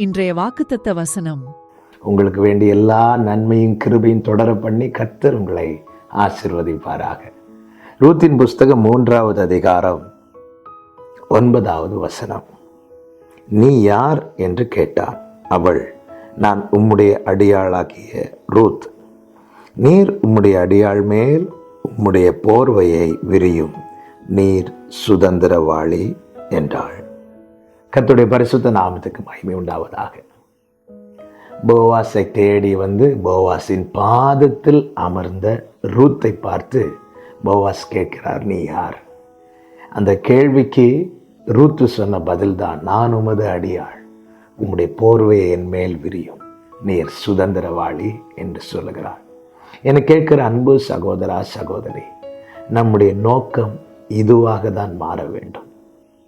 இன்றைய வாக்குத்தத்த வசனம். உங்களுக்கு வேண்டிய எல்லா நன்மையும் கிருபையும் தொடர பண்ணி கத்தர் உங்களை ஆசிர்வதிப்பாராக. ரூத்தின் புஸ்தகம் மூன்றாவது அதிகாரம் ஒன்பதாவது வசனம். நீ யார் என்று கேட்டான். அவள் நான் உம்முடைய அடியாளாகிய ரூத். நீர் உம்முடைய அடியாள் மேல் உம்முடைய போர்வையை விரியும். நீர் சுதந்திரவாளி என்றாள். கத்துடைய பரிசுத்த நாமத்துக்கு மகிமை உண்டாவதாக. போவாஸை தேடி வந்து போவாஸின் பாதத்தில் அமர்ந்த ரூத்தை பார்த்து போவாஸ் கேட்கிறார் நீ யார்? அந்த கேள்விக்கு ரூத்து சொன்ன பதில்தான் நான் உமது அடியாள். உம்முடைய போர்வையை என் மேல் விரியும். நீர் சுதந்திரவாளி என்று சொல்லுகிறார். என கேட்கிற அன்பு சகோதரா சகோதரி நம்முடைய நோக்கம் இதுவாக தான் மாற வேண்டும்.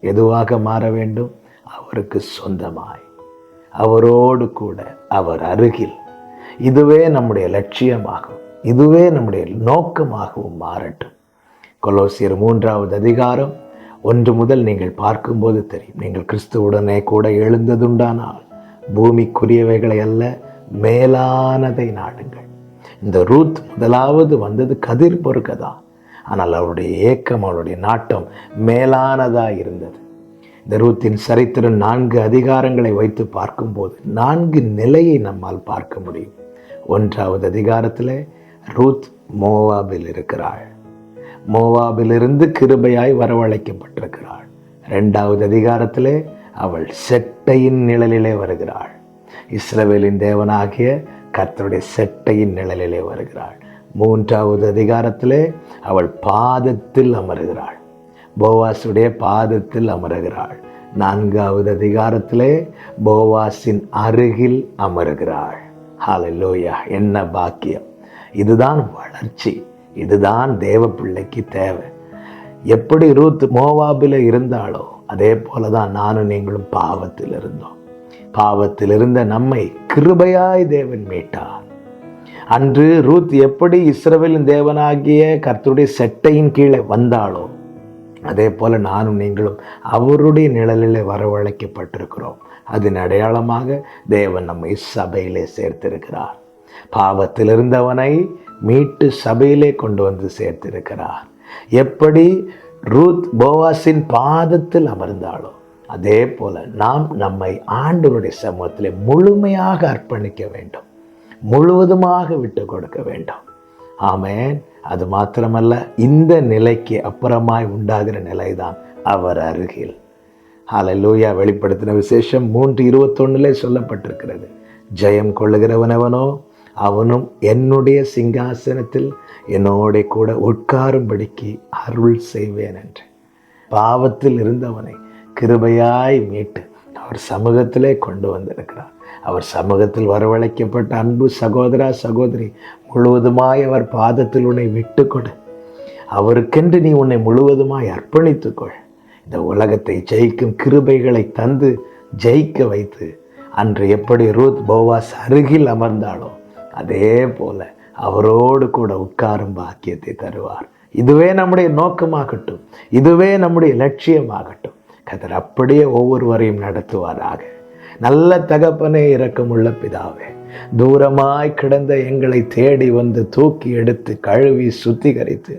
எதுவாக மாற வேண்டும்? அவருக்கு சொந்தமாய். அவரோடு கூட அவர் அருகில். இதுவே நம்முடைய லட்சியமாகும். இதுவே நம்முடைய நோக்கமாகவும் மாறட்டும். கொலோசியர் மூன்றாவது அதிகாரம் ஒன்று முதல் நீங்கள் பார்க்கும்போது தெரியும். நீங்கள் கிறிஸ்துவுடனே கூட எழுந்ததுண்டானால் பூமிக்குரியவைகளை அல்ல மேலானதை நாடுங்கள். இந்த ரூத் முதலாவது வந்தது கதிர் பொறுக்க தான் ஆனால் அவருடைய ஏக்கம் அவருடைய நாட்டம் மேலானதாக இருந்தது. இந்த ரூத்தின் சரித்திரம் நான்கு அதிகாரங்களை வைத்து பார்க்கும்போது நான்கு நிலையை நம்மால் பார்க்க முடியும். ஒன்றாவது அதிகாரத்தில் ரூத் மோவாபில் இருக்கிறாள். மோவாபிலிருந்து கிருபையாய் வரவழைக்கப்பட்டிருக்கிறாள். ரெண்டாவது அதிகாரத்திலே அவள் செட்டையின் நிழலிலே வருகிறாள். இஸ்ரவேலின் தேவனாகிய கர்த்தருடைய செட்டையின் நிழலிலே வருகிறாள். மூன்றாவது அதிகாரத்திலே அவள் பாதத்தில் அமருகிறாள். போவாசுடைய பாதத்தில் அமருகிறாள். நான்காவது அதிகாரத்திலே போவாஸின் அருகில் அமருகிறாள். ஹாலலோயா என்ன பாக்கியம். இதுதான் வளர்ச்சி. இதுதான் தேவ பிள்ளைக்கு தேவை. எப்படி ரூத் மோவாபில் இருந்தாளோ அதே போல தான் நானும் நீங்களும் பாவத்தில் இருந்தோம். பாவத்தில் இருந்த நம்மை கிருபையாய் தேவன் மீட்டார். அன்று ரூத் எப்படி இஸ்ரவேலின் தேவனாகிய கர்த்தருடைய செட்டையின் கீழே வந்தாளோ அதே போல நானும் நீங்களும் அவருடைய நிழலில் வரவழைக்கப்பட்டிருக்கிறோம். அதன் அடையாளமாக தேவன் நம்மை சபையிலே சேர்த்திருக்கிறார். பாவத்தில் இருந்தவனை மீட்டு சபையிலே கொண்டு வந்து சேர்த்திருக்கிறார். எப்படி ரூத் போவாஸின் பாதத்தில் அமர்ந்தாளோ அதே போல நாம் நம்மை ஆண்டவருடைய சமூகத்தில் முழுமையாக அர்ப்பணிக்க வேண்டும். முழுவதுமாக விட்டு கொடுக்க வேண்டும். ஆமேன். அது மாத்திரமல்ல இந்த நிலைக்கு அப்புறமாய் உண்டாகிற நிலைதான் அவர் அருகில். ஹalleluya வெளிப்படுத்தின விசேஷம் மூன்று இருபத்தொன்னுலே சொல்லப்பட்டிருக்கிறது. ஜெயம் கொள்ளுகிறவனவனோ அவனும் என்னுடைய சிங்காசனத்தில் என்னோட கூட உட்காரும்படிக்கு அருள் செய்வேன் என்று. பாவத்தில் இருந்தவனை கிருபையாய் மீட்டு அவர் சமூகத்திலே கொண்டு வந்திருக்கிறார். அவர் சமூகத்தில் வரவழைக்கப்பட்ட அன்பு சகோதரா சகோதரி முழுவதுமாய் அவர் பாதத்தில் உன்னை விட்டு கொடு அவருக்கென்று நீ உன்னை முழுவதுமாய் அர்ப்பணித்துக்கொள். இந்த உலகத்தை ஜெயிக்கும் கிருபைகளை தந்து ஜெயிக்க வைத்து அன்று எப்படி ரூத் போவாஸ் அருகில் அமர்ந்தாளோ அதே போல அவரோடு கூட உட்காரும் பாக்கியத்தை தருவார். இதுவே நம்முடைய நோக்கமாகட்டும் இதுவே நம்முடைய லட்சியமாகட்டும். கதர் அப்படியே ஒவ்வொருவரையும் நடத்துவாராக. நல்ல தகப்பனே இரக்கமுள்ள பிதாவே தூரமாய் கிடந்த எங்களை தேடி வந்து தூக்கி எடுத்து கழுவி சுத்திகரித்து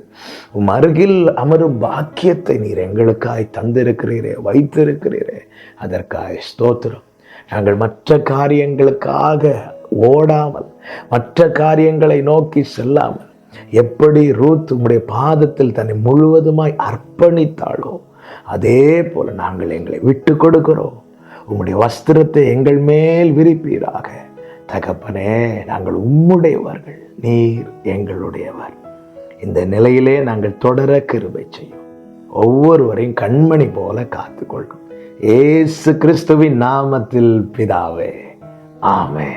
உம் அருகில் அமரும் பாக்கியத்தை நீர் எங்களுக்காய் தந்திருக்கிறீரே வைத்திருக்கிறீரே. அதற்காய் ஸ்தோத்திரம். நாங்கள் மற்ற காரியங்களுக்காக ஓடாமல் மற்ற காரியங்களை நோக்கி செல்லாமல் எப்படி ரூத் உம்முடைய பாதத்தில் தன்னை முழுவதுமாய் அர்ப்பணித்தாளோ அதே போல நாங்கள் எங்களை விட்டு கொடுக்கிறோம். உம்முடைய வஸ்திரத்தை எங்கள் மேல் விரிப்பீராக. தகப்பனே நாங்கள் உம்முடையவர்கள் நீர் எங்களுடையவர். இந்த நிலையிலே நாங்கள் தொடர கிருபை செய்யும். ஒவ்வொருவரையும் கண்மணி போல காத்துக்கொள்ளும். ஏசு கிறிஸ்துவின் நாமத்தில் பிதாவே ஆமே